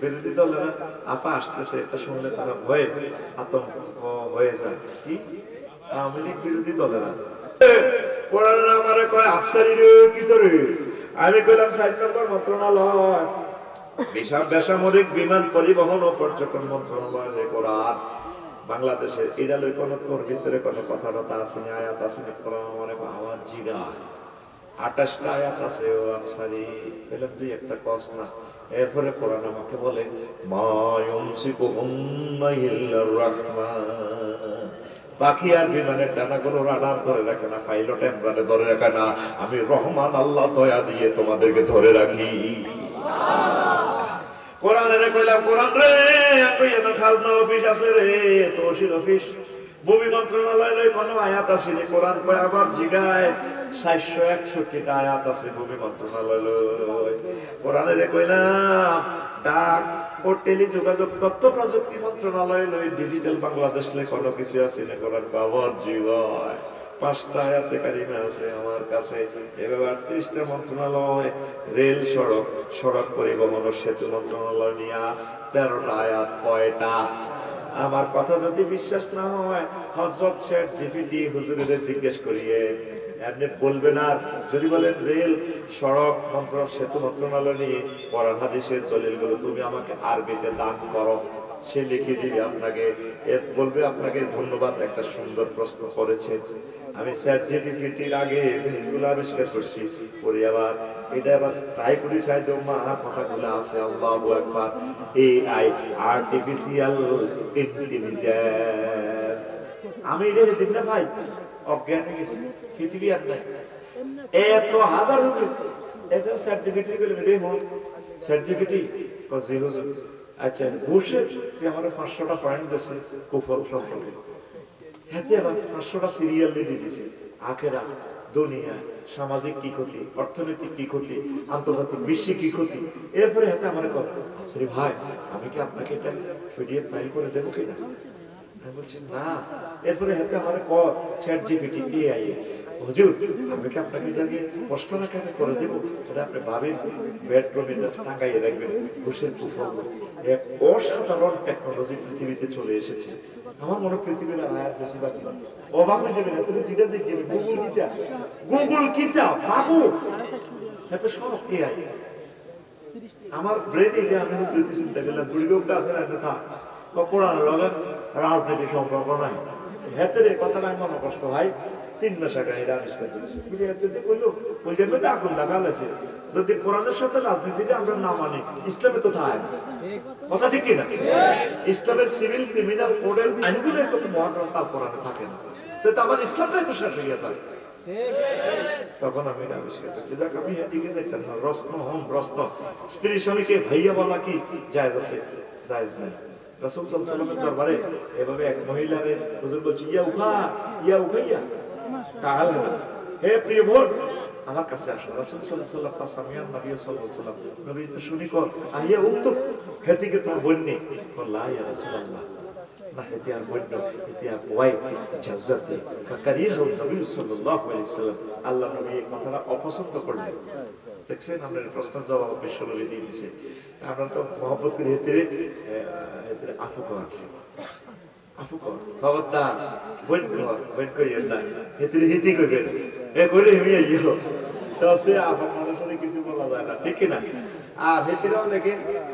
বিরোধী দলেরা আপা আসতেছে এটা শুনলে তারা ভয়ে আতঙ্ক হয়ে যায়। কি? আওয়ামী লীগ বিরোধী দলেরা। কোরআন আমারে কয় আফসারি রে ভিতরে আমি কইলাম সাইড নম্বর মন্ত্রণালয়। বিশাল বেসামরিক বিমান পরিবহন ও পর্যটন মন্ত্রণালয় কোরআন। বাংলাদেশের এটা লই কোন তোর ভিতরে কোন কথা টথা আছে নি? আয়াত আছে নি? কোরআন মানে আওয়াজ জিগা আঠাশটা আয়াত আছে ও আফসারি। দুই একটা কস না। এরপরে কোরআন আমাকে বলে পাখি আর বিমানের ডানাগুলো রাডার ধরে রাখে না পাইলট এমরানে ধরে রাখে না। আমি রহমান, আল্লাহ দয়া দিয়ে তোমাদেরকে ধরে রাখি। কোরআনে কইলাম, কোরআন রে খাজনা অফিস আছে রে তহসিল অফিস। ভূমি মন্ত্রণালয়ের কোনো আয়াত আছে নি কোরআন কয় আবার জিগায় চারশো একষট্টিটা আয়াত আছে ভূমি মন্ত্রণালয় কোরআনে রে কইলাম, ডাক ও টেলিযোগাযোগ তথ্য প্রযুক্তি মন্ত্রণালয় লই ডিজিটাল বাংলাদেশ লই কোনো কিছু আছে না কোরআন আবার জিগায়। পাঁচটা আয়াতে কারিমে আছে আমার কাছে। এভাবে আটত্রিশটা মন্ত্রণালয়, রেল, সড়ক সড়ক পরিবহন ও সেতু মন্ত্রণালয় নিয়ে তেরোটা আয়াত, কয়টা? আমার কথা যদি বিশ্বাস না হয় হজরত শেখ জিপিটি হুজুরের জিজ্ঞেস করিয়ে আপনি বলবেন আর যদি বলেন, রেল, সড়ক, মন্ত্র, সেতু, মন্ত্রণালয় নিয়ে পড়ান হাদিসের দলিলগুলো তুমি আমাকে আরবিতে দান করো, সে লিখে দিবে আপনাকে। বলবে, আপনাকে ধন্যবাদ, একটা সুন্দর প্রশ্ন করেছে। আমি স্যার জিডিপিটির আগে জিনিসগুলো আবিষ্কার করছি, পরে আবার এটা আবার ট্রাই করি তো মা কথাগুলো আছে, আল্লাহু আকবার। এআই আর্টিফিশিয়াল ইন্টেলিজেন্স আমি এটা দিন না ভাই? অজ্ঞান হয়ে গেছি, পৃথিবী আর নাই। এত হাজার হুজুর এটা সার্টিফিকেট করে রে হন সার্টিফিকেট কসি হুজুর আচ্ছা ঘুষে তুই আমার পাঁচশোটা পয়েন্ট দিচ্ছে কুফল সম্পর্কে। হাতে আবার পাঁচশোটা সিরিয়াল দিয়ে দিয়েছে। আখেরা, দুনিয়া, সামাজিক কি ক্ষতি, অর্থনৈতিক কি ক্ষতি, আন্তর্জাতিক বিশ্বে কি ক্ষতি, এরপরে হাতে আমার কথা ভাই, আমি কি আপনাকে এটা পিডিএফ ফাইল করে দেবো কিনা? বলছি, না, এরপরে আমার ক চ্যাট জিপিটি এআই হুজুর, আমি কি আপনাকে এটাকে পোস্টার আকারে করে দেবো? এটা আপনি ভাবেন বেডরুমে টাঙ্গাইয়ে রাখবেন ঘুষের এক অসাধারণ টেকনোলজি পৃথিবীতে চলে এসেছে। আমার মনে পৃথিবীর আয়াত বেশি বাকি অবাক হয়ে যাবেন, এত জিজ্ঞাসা যে গুগল কিতা গুগল কিতা বাবু! এত সব এআই আমার ব্রেন এটা আমি যদি চিন্তা করলাম আছে না কোরআন লগে রাজনীতি সম্পর্ক নাই। হেতের কথাটা আমি মনে কষ্ট ভাই তিন মাস আগে এটা আবিষ্কার করেছি হেতে দিয়ে ওই জন্য তো আগুন লাগাল আছে। যদি কোরআনের সাথে রাজনীতিটা আমরা না মানি, ইসলামে তো থাকে কথা ঠিক কিনা? ইসলামের সিভিল, ক্রিমিনাল কোডের আইনগুলো তো মহাগ্রন্থ কোরআনে থাকে না। তো আমার ইসলামটাই তো শেষ হয়ে যায় তখন আমি আমি রত্ন রত্ন স্ত্রী স্বামীকে ভাইয়া বলা কি? জায়েজ আছে, জায়েজ নাই। রাসূল সাল্লাল্লাহু আলাইহি ওয়াসাল্লামের দরবারে এভাবে এক মহিলারে হুজুর বলছে ইয়া উখা ইয়া উখাইয়া তাহলে না হে প্রিয় বোন আমার কাছে আসো রাসূল সাল্লাল্লাহু আলাইহি ওয়াসাল্লাম সামিয়ান নবী সাল্লাল্লাহু আলাইহি ওয়াসাল্লাম নবী তো শুনি কর আহিয়া উক্ত হেতিকে তোর বোন নেই বললা ইয়া রাসূলুল্লাহ ناحية يا بنو يا بواي جوزتي فكريه النبي صلى الله عليه وسلم আল্লাহ নবী এই কথাটা অপছন্দ করলেন দেখছেন, আমরা প্রশ্ন জবাব বিশ্বকবি দিয়ে দিছে। আমরা তো মহব্বত হেতে আফু কর। আফু কর। খবরদার, বইন কর, বইন করিয়েন না। হেতে হিতি করবেন এ করে হেমি আইও তো সে আমার মানুষের কিছু বলা যায় না, ঠিক না আর হেতিরাও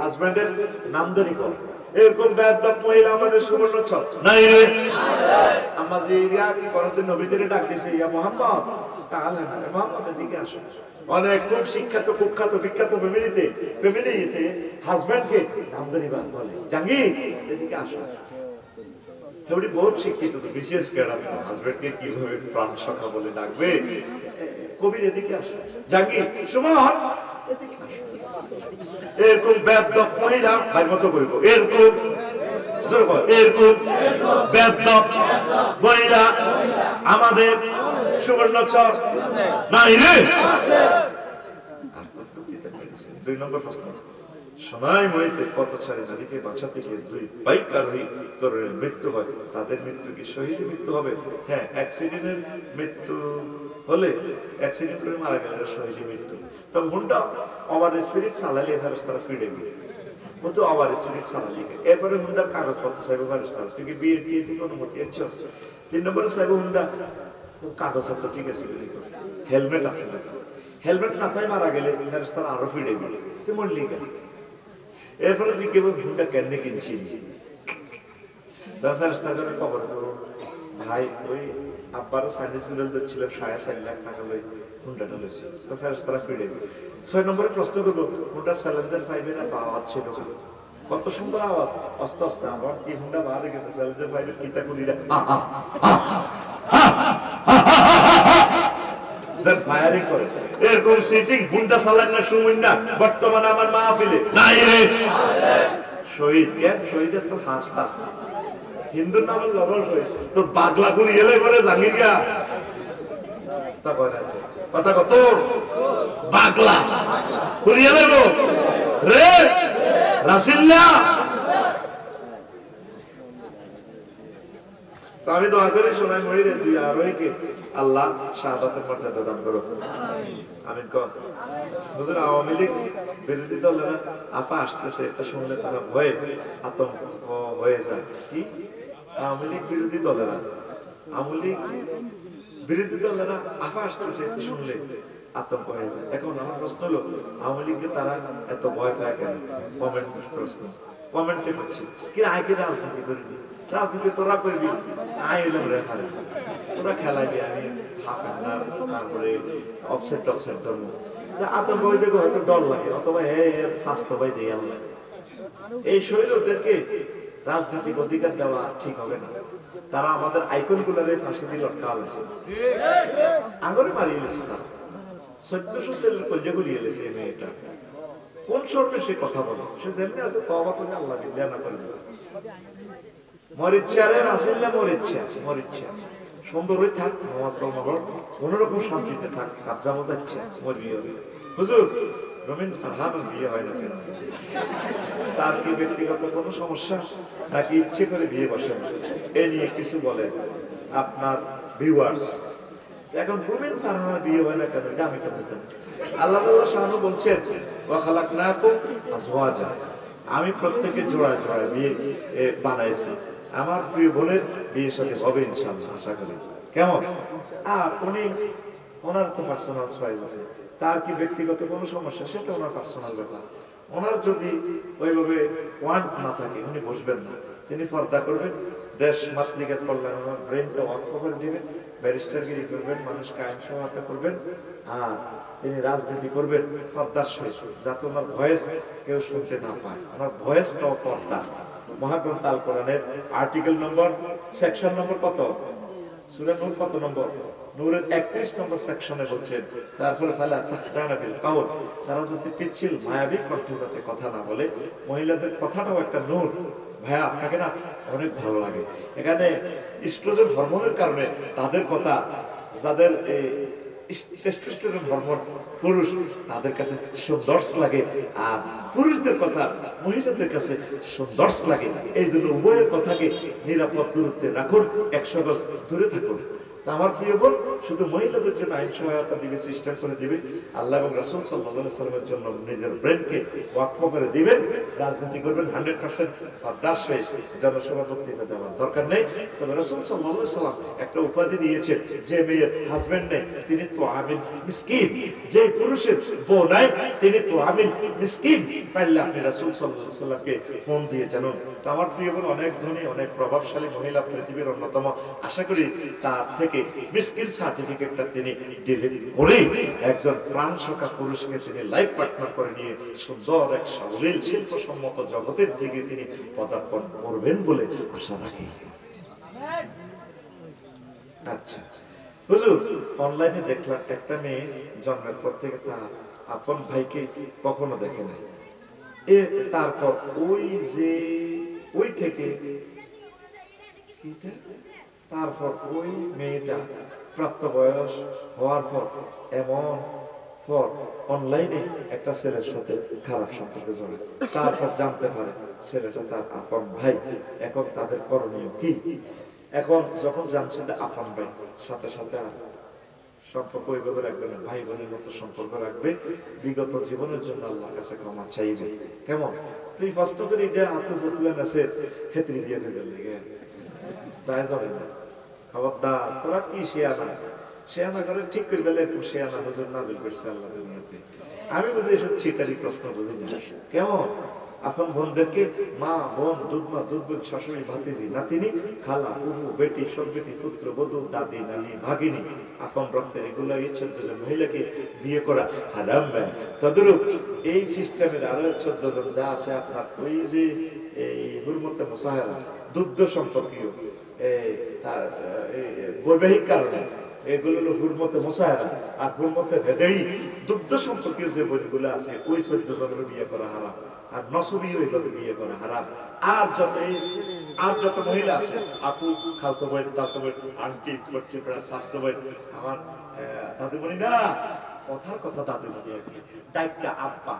হাজব্যান্ডের নাম ধরি কর। এরকম বেদব মহিলা আমাদের সুবর্ণ ছক নাই রে। আমাদের ইয়া কি করতে নবীজিরে ডাক দিছে ইয়া মোহাম্মদ তাহলে না রে মোহাম্মদ এদিকে আসো। অনেক খুব শিক্ষিত কুখ্যাত বিখ্যাত ফ্যামিলিতে ফ্যামিলিতে হাজবেন্ডকে নামদারি বাদ বলে। জাঙ্গির এদিকে আসো। উনি বহুত শিক্ষিত তো বিশেষ ক্যাডার হাজবেন্ডকে কীভাবে প্রাণ সখা বলে ডাকবে? কবির এদিকে আসো। এদিকে আসো এরকম ব্যাপদক মহিলা, ভাই মতো করব। এরকম এরকম ব্যাপদক মহিলা আমাদের সুবর্ণচর নাই রে। দুই নম্বর প্রশ্ন। সোনাই মরিতে পথচারী নারীকে বাঁচাতে গিয়ে দুই বাইক আরোহী তরুণের মৃত্যু হয়, তাদের মৃত্যু কি শহীদ মৃত্যু হবে? হ্যাঁ অ্যাক্সিডেন্টের মৃত্যু হলে অ্যাক্সিডেন্ট করে মারা গেলে শহীদ মৃত্যু তবে হুন্ডা ওভার স্পিরিট চালালে এভাবে তারা ফিরে গেলে ও তো আবার স্পিড চালালি। এরপরে হুন্ডার কাগজপত্র সাহেব বারিশ করা তুই কি বিয়ের টিয়ে থেকে অনুমতি আনছিস তিন নম্বরে সাহেব হুন্ডা কাগজপত্র ঠিক আছে হেলমেট আছে না হেলমেট না তাই মারা গেলে ফেরেস্তার আরও ফিরে গেলে তুই মরলি কেন? এরপরে জিজ্ঞেস হুন্ডা কেন কিনছি ফেরেস্তার করে কবর করো। ভাই, ওই গুলো ছিল সাড়ে চার লাখ টাকা লই লইছে। তো ফেরেস্তারা ফিরে ছয় নম্বরে প্রশ্ন পাইবে না ছিল কত সুন্দর আওয়াজ। আমার কি হুন্ডা গেছে? কিতা করি না? যার ফায়ারিং করে। এরকম সিটিং হুন্ডা চালান না শুনুন না। বর্তমানে আমার মা পিলে শহীদ কে শহীদের তো হাসতা হিন্দুর নাম লবণ তোর পাগলা গুলি এলে করে জাঙ্গির গা তা কয় না। কথা কত পাগলা কুড়িয়ে দেব রে রাসিল্লা আমি দোয়া করি, সোনাই মরি রে তুই আর ওই কে আল্লাহ শাহাদাতের মর্যাদা দান করো। আমিন কর। বুঝলেন আওয়ামী লীগ বিরোধী দলেরা আফা আসতেছে, এটা শুনলে তারা ভয়ে আতঙ্ক হয়ে যায়। কি? আওয়ামী লীগ বিরোধী দলেরা আওয়ামী লীগ বিরোধী দলেরা আফা আসতেছে শুনলে। আতঙ্ক হয়ে যায়। এখন আমার প্রশ্ন হলো, আওয়ামী লীগকে তারা এত ভয় পায় কেন? কমেন্ট প্রশ্ন। কমেন্টে করছে? কি আইকে রাজনীতি করবি? রাজনীতি তোরা করবি? আই এলাম রেফারে তোরা খেলাবি আমি তারপরে অফসেট টফসেট ধর্ম আতঙ্ক হয়ে দেখো হয়তো ডর লাগে। অথবা হে স্বাস্থ্য পাই দিয়ে আল্লাহ এই শৈলদেরকে রাজনৈতিক অধিকার দেওয়া ঠিক হবে না। তারা আমাদের আইকন গুলারে ফাঁসি দিয়ে লটকা হয়েছে আঙুলে মারিয়ে গেছে তারা। চোদ্দশো সেলের মেয়েটা। কোন স্বর্ণে সে কথা বলে? সে যেমনি আছে তবা করে আল্লাহ দিলে না করে মরিচ্ছা রে রাসিল্লা মরিচ্ছা? মরিচ্ছা। সুন্দর হয়ে থাক, নামাজ কলমা কর কোনোরকম শান্তিতে থাক কাবজা মজাচ্ছা মরবি হুজুর রমিন ফারহানের বিয়ে হয় না কেন? তার কি ব্যক্তিগত কোনো সমস্যা? নাকি ইচ্ছে করে বিয়ে বসেন এ নিয়ে কিছু বলে আপনার ভিউয়ার্স এখন রুমিন ফারহানের বিয়ে হয় না কেন? এটা আমি কেন জানি? আল্লাহ তাআলা শাহানু বলছেন ওয়া খালাকনাকুম আজওয়াজা। আমি প্রত্যেকে জোড়া জোড়া বিয়ে বানাইছি। আমার প্রিয় বোনের বিয়ের সাথে হবে ইনশাআল্লাহ, আশা করি। কেমন? আর উনি ওনার তো পার্সোনাল চয়েস আছে। তার কি ব্যক্তিগত কোনো সমস্যা? সেটা ওনার পার্সোনাল ব্যাপার। ওনার যদি ওইভাবে ওয়ান্ট না থাকে, উনি বসবেন না। তিনি পর্দা করবেন, দেশ মাতৃকার কল্যাণ ওনার ব্রেনটা অর্থ করে দিবেন ব্যারিস্টারগিরি করবেন, মানুষ কায়েম সহায়তা করবেন, আর তিনি রাজনীতি করবেন পর্দার সহিত, যাতে ওনার ভয়েস কেউ শুনতে না পায়। ওনার ভয়েসটাও পর্দা। মহাগ্রন্থ আল কোরআনের আর্টিকেল নম্বর সেকশন নম্বর কত? সূরা নূর কত নম্বর নূরের 31 নম্বর সেকশনে বলছেন তারপরে তারা পিচ্ছিল, মায়াবী কণ্ঠে যাতে কথা না বলে, মহিলাদের কথাটাও একটা নূর। ভাইয়া, আপনাকে না অনেক ভালো লাগে। এখানে হরমোনের কারণে তাদের কথা, যাদের হরমোন পুরুষ, তাদের কাছে সুন্দর লাগে, আর পুরুষদের কথা, মহিলাদের কাছে সুন্দর লাগে। এই জন্য উভয়ের কথাকে নিরাপদ দূরত্বে রাখুন, একশো গজ দূরে থাকুন। আমার প্রিয় বোন, শুধু মহিলাদের জন্য আইন সহায়তা দিবে সিস্টেম করে দিবে। আল্লাহ এবং রাসুল সাল্লাহ সাল্লামের জন্য নিজের ব্রেনকে ওয়াকফ করে দিবেন। রাজনীতি করবেন হান্ড্রেড পার্সেন্ট দাস হয়ে জনসভা বক্তৃতা দেওয়ার দরকার নেই। তবে রসুল সাল্লাহ একটা উপাধি দিয়েছে যে মেয়ের হাজবেন্ড নেই, তিনি তো আমিন, মিসকিন। যে পুরুষের বউ নাই, তিনি তো আমিন, মিসকিন। পাইলে আপনি রাসুল সাল্লাহ সাল্লামকে ফোন দিয়ে জানুন। তো আমার প্রিয় বোন, অনেক ধনী, অনেক প্রভাবশালী মহিলা পৃথিবীর অন্যতম। আশা করি তার থেকে মিসকিন সার্টিফিকেটটা তিনি ডিলিট করে একজন প্রাণ সকা পুরুষকে তিনি লাইফ পার্টনার করে নিয়ে সুন্দর এক সাবলীল শিল্পসম্মত জগতের দিকে তিনি পদার্পণ করবেন বলে আশা রাখি। আচ্ছা। হুজুর অনলাইনে দেখলাম একটা মেয়ে জন্মের পর থেকে তার আপন ভাইকে কখনো দেখে নাই। এ, তারপর ওই যে, ওই থেকে? তারপর ওই মেয়েটা প্রাপ্ত বয়স হওয়ার পর, এমন পর অনলাইনে একটা ছেলের সাথে খারাপ সম্পর্কে জড়ায় তারপর জানতে পারে ছেলেটা তার আপন ভাই। এখন তাদের করণীয় কি? এখন যখন জানছে যে আপন ভাই, সাথে সাথে আর সম্পর্ক ওইভাবে রাখবে না ভাই বোনের মতো সম্পর্ক রাখবে। বিগত জীবনের জন্য আল্লাহর কাছে ক্ষমা চাইবে। কেমন? তুই কষ্ট করে যে হাতে ফতুয়া আছে হেতরি দিয়ে দেবে লেগে চাই যাবে না। খবরদার, তোরা কি শেয়ানা শেয়ানা করে ঠিক করে শেয়ানা করছে আল্লাহ দুনিয়াতে। আমি বুঝি এসব প্রশ্ন বুঝি না। কেমন? বোনদেরকে মা, বোন, দুধমা, দুধবোন, শাশুড়ি, ভাতিজি, নাতিনি, খালা বেটি সব বেটি পুত্র, বধূ, দাদি, নানি, ভাগিনী, আপন রক্তের এগুলো এই চোদ্দ জন মহিলাকে বিয়ে করা হারাম নয় তদরূপ এই সিস্টেমের আরও চোদ্দ জন যা আছে আপনার ওই যে এই হুরমতে মুসাহেরা, দুগ্ধ সম্পর্কীয় এই তার বৈবাহিক কারণে। এগুলো হলো হুরমতে মুসাহেরা আর হুরমতে হৃদয়ী দুগ্ধ সম্পর্কীয় যে বইগুলো আছে, ওই চোদ্দ জনের বিয়ে করা হারাম। আর নসবী ওইভাবে বিয়ে করা হারাম। আর যত আর যত মহিলা আছে, আপু, খালতো বই তাতো বই আন্টি করছে স্বাস্থ্য বই আমার দাদুমণি না, কথার কথা দাদুমণি আর কি। ডাইকা আব্বা